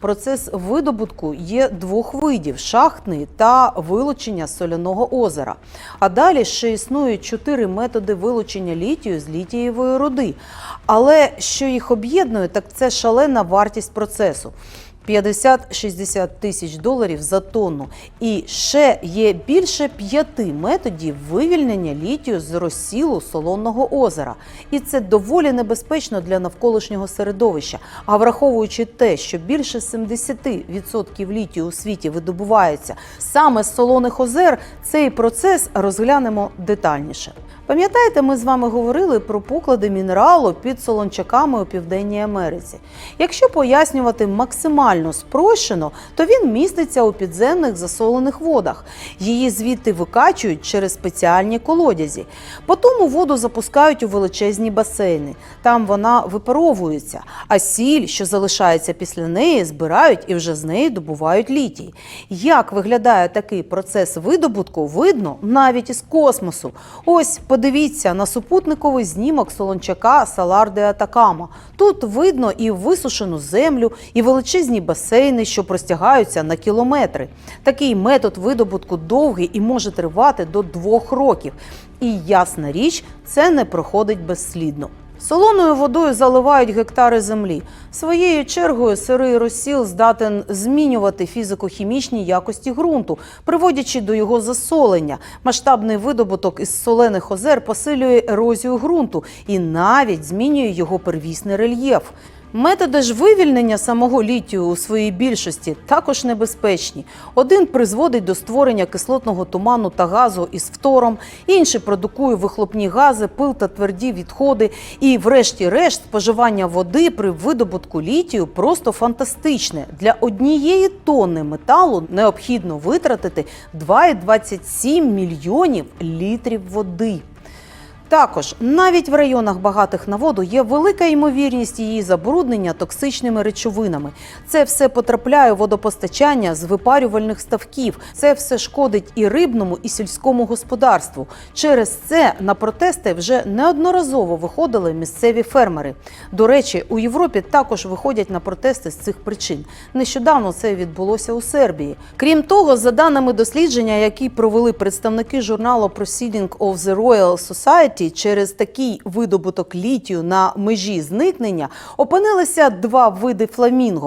Процес видобутку є двох видів: шахтний та вилучення соляного озера. А далі ще існують чотири методи вилучення літію з літієвої руди. Але що їх об'єднує, так це шалена вартість процесу. 50-60 тисяч доларів за тонну. І ще є більше п'яти методів вивільнення літію з розсілу солонного озера. І це доволі небезпечно для навколишнього середовища. А враховуючи те, що більше 70% літію у світі видобувається саме з солоних озер, цей процес розглянемо детальніше. Пам'ятаєте, ми з вами говорили про поклади мінералу під солончаками у Південній Америці. Якщо пояснювати максимально спрощено, то він міститься у підземних засолених водах. Її звідти викачують через спеціальні колодязі. Потім воду запускають у величезні басейни. Там вона випаровується, а сіль, що залишається після неї, збирають і вже з неї добувають літій. Як виглядає такий процес видобутку, видно навіть із космосу. Ось подивіться на супутниковий знімок солончака Салар де Атакама. Тут видно і висушену землю, і величезні басейни, що простягаються на кілометри. Такий метод видобутку довгий і може тривати до двох років. І ясна річ, це не проходить безслідно. Солоною водою заливають гектари землі. Своєю чергою сирий розсіл здатен змінювати фізико-хімічні якості ґрунту, приводячи до його засолення. Масштабний видобуток із солених озер посилює ерозію ґрунту і навіть змінює його первісний рельєф. Методи ж вивільнення самого літію у своїй більшості також небезпечні. Один призводить до створення кислотного туману та газу із фтором, інший продукує вихлопні гази, пил та тверді відходи. І, врешті-решт, споживання води при видобутку літію просто фантастичне. Для однієї тонни металу необхідно витратити 2,27 мільйонів літрів води. Також навіть в районах багатих на воду є велика ймовірність її забруднення токсичними речовинами. Це все потрапляє у водопостачання з випарювальних ставків. Це все шкодить і рибному, і сільському господарству. Через це на протести вже неодноразово виходили місцеві фермери. До речі, у Європі також виходять на протести з цих причин. Нещодавно це відбулося у Сербії. Крім того, за даними дослідження, які провели представники журналу Proceeding of the Royal Society, через такий видобуток літію на межі зникнення опинилися два види фламінго.